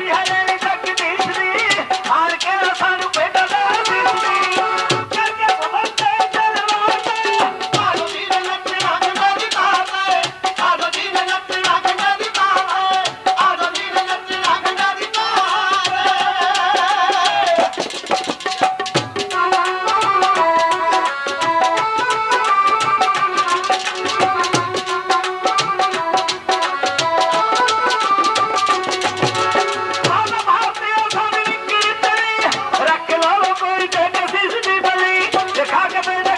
बिहार যে সাজাবে